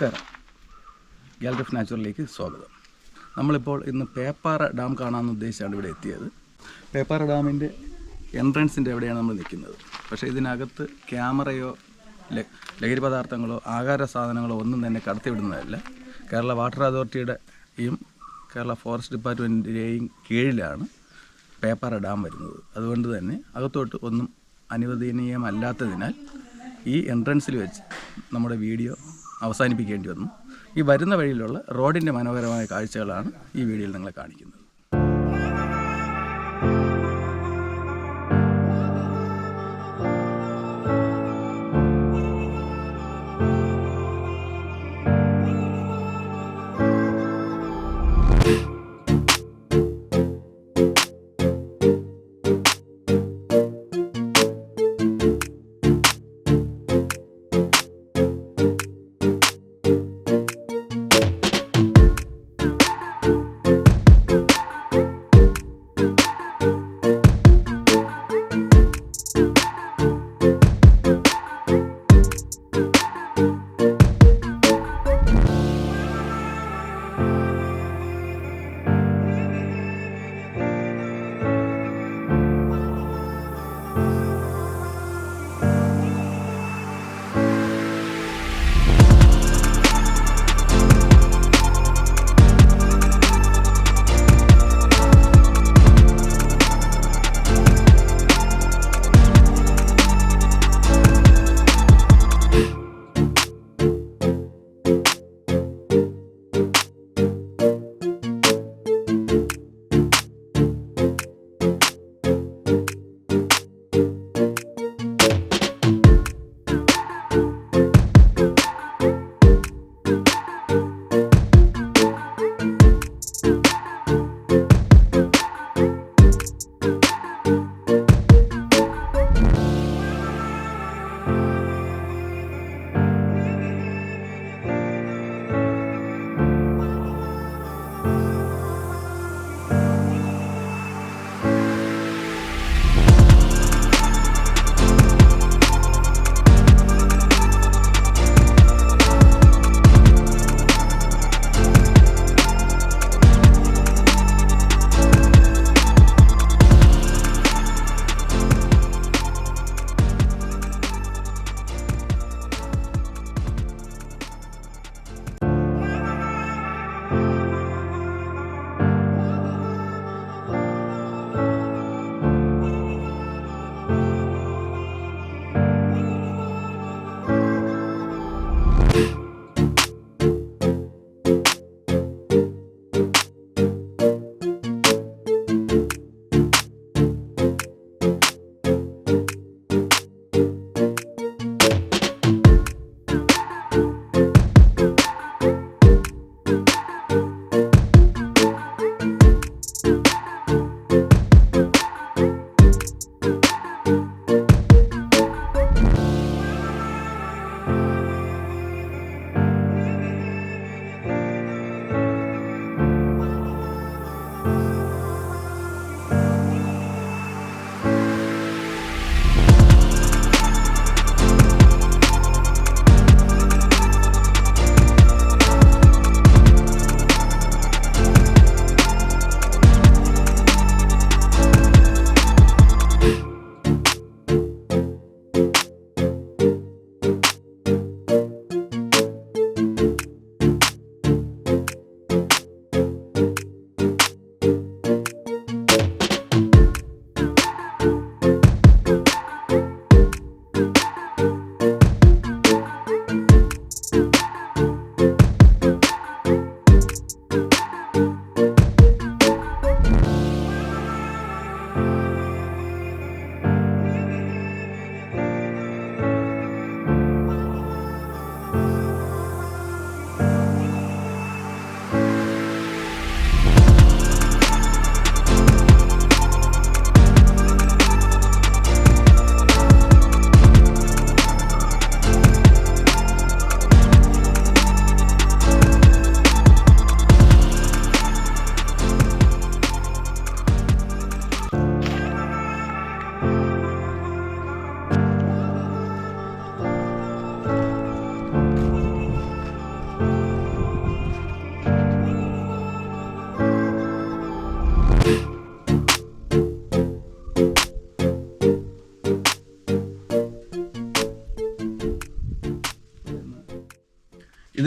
നമസ്കാരം. Gallery of നാച്ചുറലിലേക്ക് സ്വാഗതം. നമ്മളിപ്പോൾ ഇന്ന് പേപ്പാറ ഡാം കാണാമെന്ന് ഉദ്ദേശിച്ചാണ് ഇവിടെ എത്തിയത്. പേപ്പാറ ഡാമിന്റെ എൻട്രൻസിന്റെ എവിടെയാണ് നമ്മൾ നിൽക്കുന്നത്. പക്ഷേ ഇതിനകത്ത് ക്യാമറയോ ലഹരി പദാർത്ഥങ്ങളോ ആഹാര സാധനങ്ങളോ ഒന്നും തന്നെ കടത്തിവിടുന്നതല്ല. കേരള വാട്ടർ അതോറിറ്റിയുടെയും കേരള ഫോറസ്റ്റ് ഡിപ്പാർട്ട്മെന്റിന്റെയും കീഴിലാണ് പേപ്പാറ ഡാം വരുന്നത്. അതുകൊണ്ട് തന്നെ അകത്തോട്ട് ഒന്നും അനുവദനീയമല്ലാത്തതിനാൽ ഈ എൻട്രൻസിൽ വെച്ച് നമ്മുടെ വീഡിയോ അവസാനിപ്പിക്കേണ്ടി വന്നു. ഈ വരുന്ന വഴിയിലുള്ള റോഡിന്റെ മനോഹരമായ കാഴ്ചകളാണ് ഈ വീഡിയോയിൽ നിങ്ങളെ കാണിക്കുന്നത്.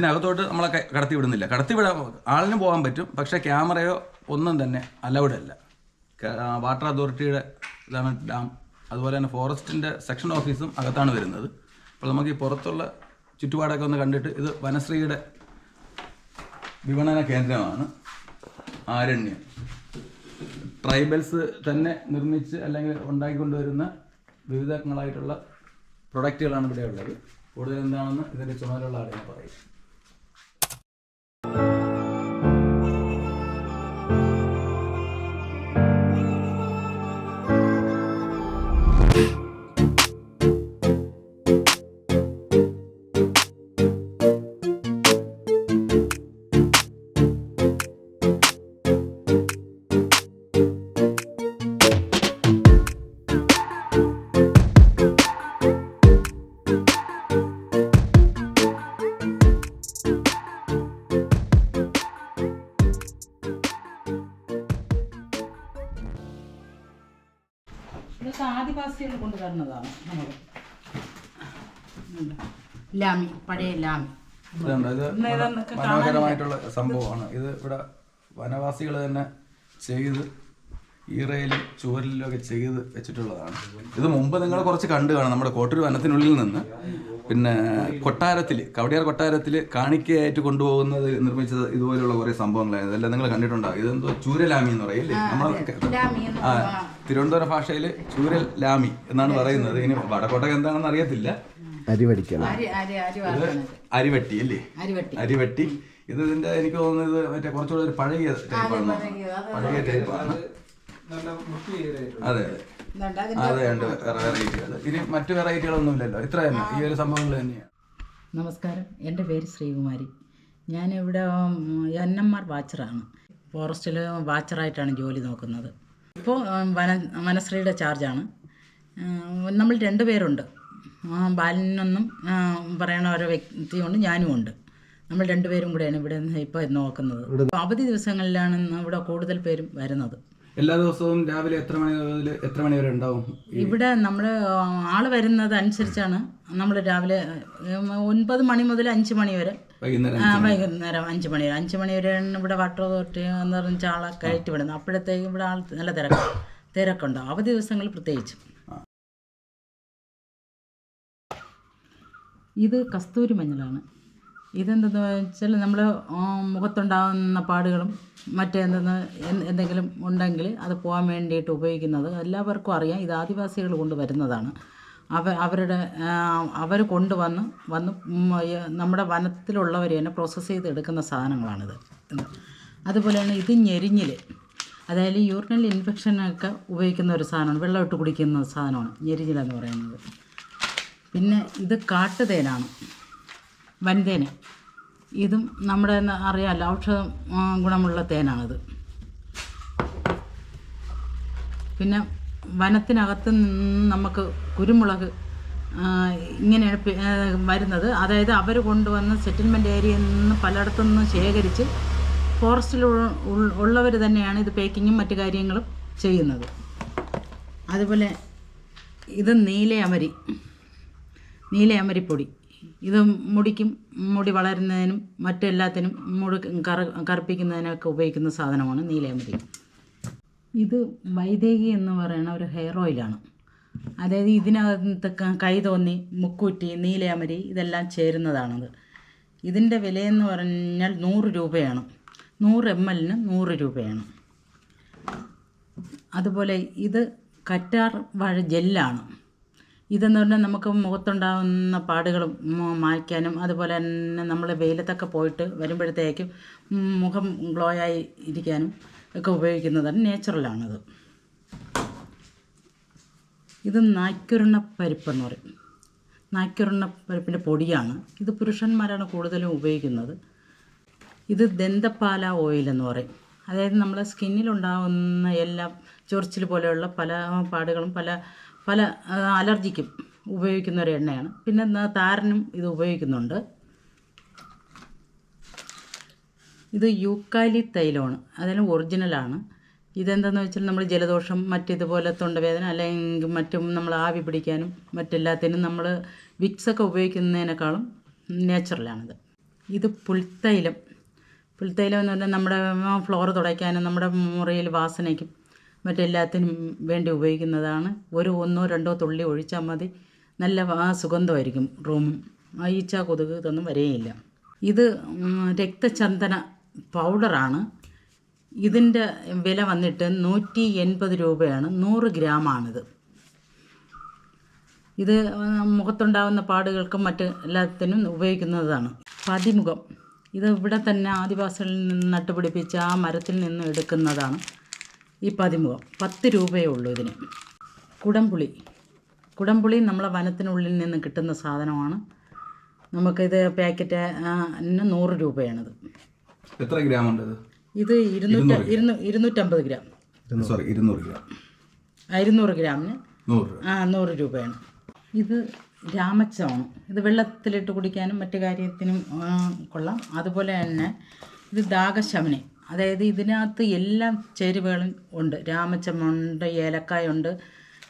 ഇതിനകത്തോട്ട് നമ്മളെ കടത്തി വിടുന്നില്ല. കടത്തി വിടാൻ ആളിന് പോകാൻ പറ്റും പക്ഷെ ക്യാമറയോ ഒന്നും തന്നെ അലൗഡ് അല്ല. വാട്ടർ അതോറിറ്റിയുടെ ഇതാണ് ഡാം. അതുപോലെ തന്നെ ഫോറസ്റ്റിന്റെ സെക്ഷൻ ഓഫീസും അകത്താണ് വരുന്നത്. അപ്പോൾ നമുക്ക് ഈ പുറത്തുള്ള ചുറ്റുപാടൊക്കെ ഒന്ന് കണ്ടിട്ട് ഇത് വനശ്രീയുടെ വിപണന കേന്ദ്രമാണ്. ആരണ്യം. ട്രൈബൽസ് തന്നെ നിർമ്മിച്ച് അല്ലെങ്കിൽ ഉണ്ടാക്കിക്കൊണ്ടുവരുന്ന വിവിധങ്ങളായിട്ടുള്ള പ്രൊഡക്റ്റുകളാണ് ഇവിടെ ഉള്ളത്. കൂടുതൽ എന്താണെന്ന് ഇതിന്റെ ചുമതലയുള്ള ആളുകൾ പറയും. ഇതൊക്കെ ആദിവാസികൾ കൊണ്ടുവരുന്നതാണ് നമ്മൾ ലാമി പഴയ ലാമി. മനോഹരമായിട്ടുള്ള സംഭവമാണ്. ഇത് ഇവിടെ വനവാസികൾ തന്നെ ചെയ്ത് ഈറയിലും ചുവരിലും ഒക്കെ ചെയ്ത് വെച്ചിട്ടുള്ളതാണ്. ഇത് മുമ്പ് നിങ്ങൾ കുറച്ച് കണ്ടു കാണാം. നമ്മുടെ കോട്ടൂർ വനത്തിനുള്ളിൽ നിന്ന് പിന്നെ കൊട്ടാരത്തിൽ കവടിയാർ കൊട്ടാരത്തിൽ കാണിക്കയായിട്ട് കൊണ്ടുപോകുന്നത് നിർമ്മിച്ചത് ഇതുപോലെയുള്ള കുറേ സംഭവങ്ങളായിരുന്നു ഇതെല്ലാം നിങ്ങൾ കണ്ടിട്ടുണ്ടാവും. ഇതെന്തോ ചൂരലാമി എന്ന് പറയും നമ്മൾ ആ തിരുവനന്തപുരം ഭാഷയിൽ ചൂരൽ ലാമി എന്നാണ് പറയുന്നത്. ഇനി വടക്കോട്ടൊക്കെ എന്താണെന്ന് അറിയത്തില്ല. അരി അരി അരി അരി അരിവട്ടി അല്ലേ? അരിവട്ടി. അരിവട്ടി. ഇത് ഇതിന്റെ എനിക്ക് തോന്നുന്നത് മറ്റേ കുറച്ചുകൂടെ ഒരു പഴയ ടൈപ്പാണ്. പഴയ ടൈപ്പാണ്. അതെ. അതെ. ഉണ്ട്. വേറെ വെറൈറ്റികൾ ഇനി മറ്റു വെറൈറ്റികളൊന്നും ഇല്ലല്ലോ ഇത്ര തന്നെ. ഈ ഒരു സംഭവങ്ങൾ തന്നെയാണ് നമസ്കാരം. എന്റെ പേര് ശ്രീകുമാരി. ഞാനിവിടെ എൻ എം ആർ വാച്ചറാണ്. ഫോറസ്റ്റിൽ വാച്ചറായിട്ടാണ് ജോലി നോക്കുന്നത്. ഇപ്പോൾ വന വനശ്രീയുടെ ചാർജാണ്. നമ്മൾ രണ്ട് പേരുണ്ട്. ബാലനെന്നും പറയണ ഓരോ വ്യക്തിയുണ്ട് ഞാനും ഉണ്ട്. നമ്മൾ രണ്ടുപേരും കൂടെയാണ് ഇവിടെ ഇപ്പോൾ നോക്കുന്നത്. അവധി ദിവസങ്ങളിലാണ് ഇവിടെ കൂടുതൽ പേരും വരുന്നത്. എല്ലാ ദിവസവും രാവിലെ എത്ര മണി മുതൽ എത്ര മണി വരെ ഉണ്ടാവും? ഇവിടെ നമ്മൾ ആൾ വരുന്നത് അനുസരിച്ചാണ് നമ്മൾ രാവിലെ ഒൻപത് മണി മുതൽ അഞ്ച് മണി വരെ. വൈകുന്നേരം അഞ്ച് മണി. വരെ. അഞ്ച് മണി വരെയാണ് ഇവിടെ വാട്ടർ അതോറിറ്റി എന്ന് പറഞ്ഞ ആളെ കയറ്റി വിടുന്നത്. അപ്പോഴത്തേക്കും ഇവിടെ ആൾ നല്ല തിരക്ക്. തിരക്കുണ്ടാവും അവധി ദിവസങ്ങൾ പ്രത്യേകിച്ച്. ഇത് കസ്തൂരി മഞ്ഞളാണ്. ഇതെന്തെന്ന് വെച്ചാൽ നമ്മൾ മുഖത്തുണ്ടാകുന്ന പാടുകളും മറ്റെന്തെന്ന് എന്തെങ്കിലും ഉണ്ടെങ്കിൽ അത് പോകാൻ വേണ്ടിയിട്ട് ഉപയോഗിക്കുന്നത് എല്ലാവർക്കും അറിയാം. ഇത് ആദിവാസികൾ കൊണ്ട് വരുന്നതാണ് അവ അവരുടെ അവർ കൊണ്ടുവന്ന് വന്ന് നമ്മുടെ വനത്തിലുള്ളവർ തന്നെ പ്രോസസ്സ് ചെയ്ത് എടുക്കുന്ന സാധനങ്ങളാണിത്. അതുപോലെ അതുപോലെയാണ് ഇത് ഞെരിഞ്ഞിൽ അതായത് യൂറിനൽ ഇൻഫെക്ഷനൊക്കെ ഉപയോഗിക്കുന്ന ഒരു സാധനമാണ്. വെള്ളം ഇട്ട് കുടിക്കുന്ന സാധനമാണ് ഞെരിഞ്ഞിലെന്ന് പറയുന്നത്. പിന്നെ ഇത് കാട്ടുതേനാണ്. വൻതേന്. ഇതും നമ്മുടെ അറിയാമല്ലോ ഔഷധം ഗുണമുള്ള തേനാണിത്. പിന്നെ വനത്തിനകത്ത് നിന്ന് നമുക്ക് കുരുമുളക് ഇങ്ങനെ ഇങ്ങനെയാണ് വരുന്നത്. അതായത് അവർ കൊണ്ടുവന്ന് സെറ്റിൽമെന്റ് ഏരിയയിൽ നിന്ന് പലയിടത്തു നിന്ന് ശേഖരിച്ച് ഫോറസ്റ്റിൽ ഉള്ളവർ തന്നെയാണ് ഇത് പേക്കിങ്ങും മറ്റു കാര്യങ്ങളും ചെയ്യുന്നത്. അതുപോലെ ഇത് നീലയമരി നീലയമരിപ്പൊടി. ഇത് മുടിക്കും മുടി വളരുന്നതിനും മറ്റെല്ലാത്തിനും മുടി കറ കറുപ്പിക്കുന്നതിനൊക്കെ ഉപയോഗിക്കുന്ന സാധനമാണ് നീലയമരി ഇത് വൈദേഹി എന്ന് പറയുന്ന ഒരു ഹെയർ ഓയിലാണ് അതായത് ഇതിനകത്ത് കൈ തോന്നി മുക്കൂറ്റി നീലയമരി ഇതെല്ലാം ചേരുന്നതാണത്. ഇതിന്റെ വിലയെന്ന് പറഞ്ഞാൽ നൂറ് രൂപയാണ്. നൂറ് എം എല്ലിന് നൂറ് രൂപയാണ്. അതുപോലെ ഇത് കറ്റാർ വാഴ ജെല്ലാണ്. ഇതെന്ന് പറഞ്ഞാൽ നമുക്ക് മുഖത്തുണ്ടാകുന്ന പാടുകളും മായ്ക്കാനും അതുപോലെ തന്നെ നമ്മൾ വെയിലത്തൊക്കെ പോയിട്ട് വരുമ്പോഴത്തേക്കും മുഖം ഗ്ലോ ആയി ഇരിക്കാനും ഒക്കെ ഉപയോഗിക്കുന്നതാണ് നേച്ചുറലാണത്. ഇത് നായ്ക്കുരുണ പരിപ്പെന്ന് പറയും. നായ്ക്കുരുണ പരിപ്പിന്റെ പൊടിയാണ്. ഇത് പുരുഷന്മാരാണ് കൂടുതലും ഉപയോഗിക്കുന്നത്. ഇത് ദന്തപ്പാല ഓയിൽ എന്ന് പറയും. അതായത് നമ്മളെ സ്കിന്നിലുണ്ടാകുന്ന എല്ലാം ചൊറിച്ചിൽ പോലെയുള്ള പല പാടുകളും പല പല അലർജിക്കും ഉപയോഗിക്കുന്ന ഒരു എണ്ണയാണ്. പിന്നെ താരനും ഇത് ഉപയോഗിക്കുന്നുണ്ട്. ഇത് യൂക്കാലി തൈലമാണ് അതിന് ഒറിജിനലാണ്. ഇതെന്താണെന്ന് വെച്ചാൽ നമ്മൾ ജലദോഷം മറ്റിതുപോലെ തൊണ്ടവേദന അല്ലെങ്കിൽ മറ്റും നമ്മൾ ആവി പിടിക്കാനും മറ്റെല്ലാത്തിനും നമ്മൾ വിക്സൊക്കെ ഉപയോഗിക്കുന്നതിനേക്കാളും നാച്ചുറലാണിത്. ഇത് പുൽത്തൈലം. പുൽത്തൈലം എന്ന് പറഞ്ഞാൽ നമ്മുടെ ഫ്ലോർ തുടയ്ക്കാനും നമ്മുടെ മുറിയിൽ വാസനയ്ക്കും മറ്റെല്ലാത്തിനും വേണ്ടി ഉപയോഗിക്കുന്നതാണ്. ഒരു ഒന്നോ രണ്ടോ തുള്ളി ഒഴിച്ചാൽ മതി. നല്ല സുഗന്ധമായിരിക്കും റൂമും ആ ഈച്ച കൊതുക് ഇതൊന്നും വരികയില്ല ഇത് രക്തചന്ദന പൗഡറാണ്. ഇതിന്റെ വില വന്നിട്ട് നൂറ്റി എൺപത് രൂപയാണ്. നൂറ് ഗ്രാമാണിത്. ഇത് മുഖത്തുണ്ടാകുന്ന പാടുകൾക്കും മറ്റ് എല്ലാത്തിനും ഉപയോഗിക്കുന്നതാണ്. പതിമുഖം. ഇത് ഇവിടെ തന്നെ ആദിവാസികളിൽ നിന്ന് നട്ടുപിടിപ്പിച്ച ആ മരത്തിൽ നിന്ന് എടുക്കുന്നതാണ്. ഈ പതിമുഖം. പത്ത് രൂപയേ ഉള്ളൂ ഇതിന്. കുടംപുളി. കുടംപുളി നമ്മളെ വനത്തിനുള്ളിൽ നിന്ന് കിട്ടുന്ന സാധനമാണ്. നമുക്കിത് പാക്കറ്റ് നൂറ് രൂപയാണിത്. എത്ര ഗ്രാം ഉണ്ട് ഇത്? ഇരുന്നൂറ്റ ഇരുന്നൂ ഇരുന്നൂറ്റമ്പത് ഗ്രാം. സോറി ഇരുന്നൂറ് ഗ്രാം. ഇരുന്നൂറ് ഗ്രാമിന് ആ നൂറ് രൂപയാണ്. ഇത് രാമച്ചമാണ് ഇത് വെള്ളത്തിലിട്ട് കുടിക്കാനും മറ്റു കാര്യത്തിനും കൊള്ളാം. അതുപോലെ തന്നെ ഇത് ദാഹശമനി. അതായത് ഇതിനകത്ത് എല്ലാ ചേരുവകളും ഉണ്ട്. രാമച്ചമുണ്ട് ഏലക്കായുണ്ട്.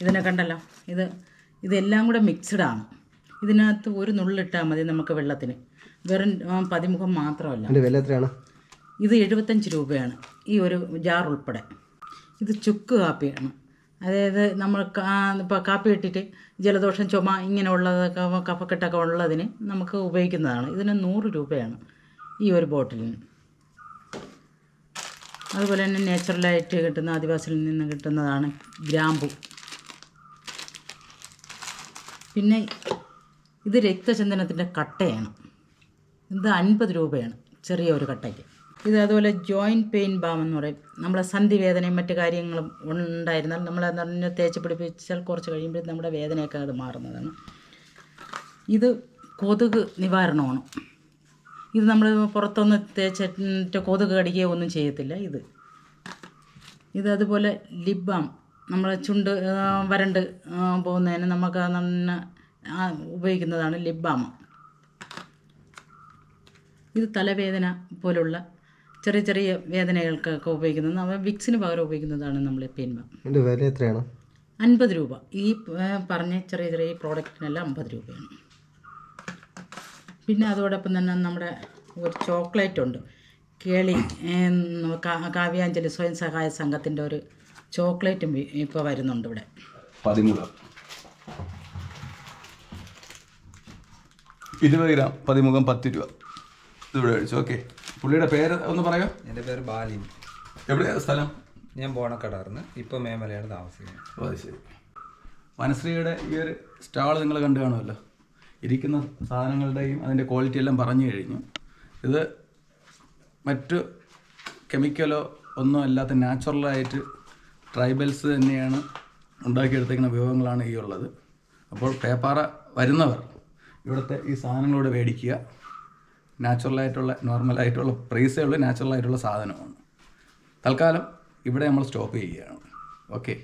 ഇതിനെ കണ്ടല്ലോ? ഇത് ഇതെല്ലാം കൂടെ മിക്സ്ഡ് ആണ്. ഇതിനകത്ത് ഒരു നുള്ളിട്ടാൽ മതി നമുക്ക് വെള്ളത്തിന്. വെറും പതിമുഖം മാത്രമല്ല. വില എത്രയാണ്? ഇത് എഴുപത്തഞ്ച് രൂപയാണ്. ഈ ഒരു ജാർ ഉൾപ്പെടെ. ഇത് ചുക്ക് കാപ്പിയാണ്. അതായത് നമ്മൾ ഇപ്പോൾ കാപ്പി ഇട്ടിട്ട് ജലദോഷം ചുമ ഇങ്ങനെയുള്ളതൊക്കെ കഫക്കെട്ടൊക്കെ ഉള്ളതിന് നമുക്ക് ഉപയോഗിക്കുന്നതാണ്. ഇതിന് നൂറ് രൂപയാണ് ഈ ഒരു ബോട്ടിലിന്. അതുപോലെ തന്നെ നാച്ചുറലായിട്ട് കിട്ടുന്ന ആദിവാസിയിൽ നിന്ന് കിട്ടുന്നതാണ് ഗ്രാമ്പു. പിന്നെ ഇത് രക്തചന്ദനത്തിന്റെ കട്ടയാണ്. ഇത് അൻപത് രൂപയാണ് ചെറിയ ഒരു കട്ടയ്ക്ക്. ഇത് അതുപോലെ ജോയിന്റ് പെയിൻ ബാം എന്ന് പറയും. നമ്മളെ സന്ധി വേദനയും മറ്റു കാര്യങ്ങളും ഉണ്ടായിരുന്നാൽ നമ്മൾ നിറഞ്ഞ തേച്ച് പിടിപ്പിച്ചാൽ കുറച്ച് കഴിയുമ്പോൾ നമ്മുടെ വേദനയൊക്കെ അത് മാറുന്നതാണ്. ഇത് കൊതുക് നിവാരണമാണ്. ഇത് നമ്മൾ പുറത്തൊന്ന് തേച്ചിട്ട് കൊതുക് കടിക്കുകയോ ഒന്നും ചെയ്യത്തില്ല ഇത്. ഇത് അതുപോലെ ലിബാം നമ്മൾ ചുണ്ട് വരണ്ട് പോകുന്നതിന് നമുക്ക് നന്ന ഉപയോഗിക്കുന്നതാണ് ലിബാം. ഇത് തലവേദന പോലുള്ള ചെറിയ ചെറിയ വേദനകൾക്കൊക്കെ ഉപയോഗിക്കുന്നത്. നമ്മൾ വിക്സിന് പകരം ഉപയോഗിക്കുന്നതാണ് നമ്മൾ അതിന്റെ വില എത്രയാണ്? അൻപത് രൂപ. ഈ പറഞ്ഞ ചെറിയ ചെറിയ പ്രോഡക്റ്റിനെല്ലാം അമ്പത് രൂപയാണ്. പിന്നെ അതോടൊപ്പം തന്നെ നമ്മുടെ ഒരു ചോക്ലേറ്റ് ഉണ്ട് കേളി കാവ്യാഞ്ജലി സ്വയം സഹായ സംഘത്തിന്റെ ഒരു ചോക്ലേറ്റും ഇപ്പോൾ വരുന്നുണ്ട് ഇവിടെ. പതിമുഖം ഇരുപത് ഗ്രാം പതിമുഖം പത്ത് രൂപ. ഇതിവിടെ കഴിച്ചു ഓക്കെ. പുള്ളിയുടെ പേര് ഒന്ന് പറയാം എന്റെ പേര് ബാലിൻ എവിടെയാണ് സ്ഥലം? ഞാൻ ബോണക്കടാർന്ന് ഇപ്പോൾ മേമലയാണ് താമസിക്കുന്നത്. അത് ശരി. വനശ്രീയുടെ ഈ ഒരു സ്റ്റാൾ നിങ്ങൾ കണ്ടു കാണുമല്ലോ. ഇരിക്കുന്ന സാധനങ്ങളുടെയും അതിന്റെ ക്വാളിറ്റി എല്ലാം പറഞ്ഞു കഴിഞ്ഞു. ഇത് മറ്റ് കെമിക്കലോ ഒന്നും അല്ലാത്ത നാച്ചുറലായിട്ട് ട്രൈബൽസ് തന്നെയാണ് ഉണ്ടാക്കിയെടുത്തേക്കുന്ന വിഭവങ്ങളാണ് ഈ ഉള്ളത്. അപ്പോൾ പേപ്പാറ വരുന്നവർ ഇവിടുത്തെ ഈ സാധനങ്ങളോട് മേടിക്കുക. നാച്ചുറലായിട്ടുള്ള നോർമലായിട്ടുള്ള പ്രൈസേ ഉള്ളൂ നാച്ചുറലായിട്ടുള്ള സാധനമാണ്. തൽക്കാലം ഇവിടെ നമ്മൾ സ്റ്റോപ്പ് ചെയ്യുകയാണ്. ഓക്കെ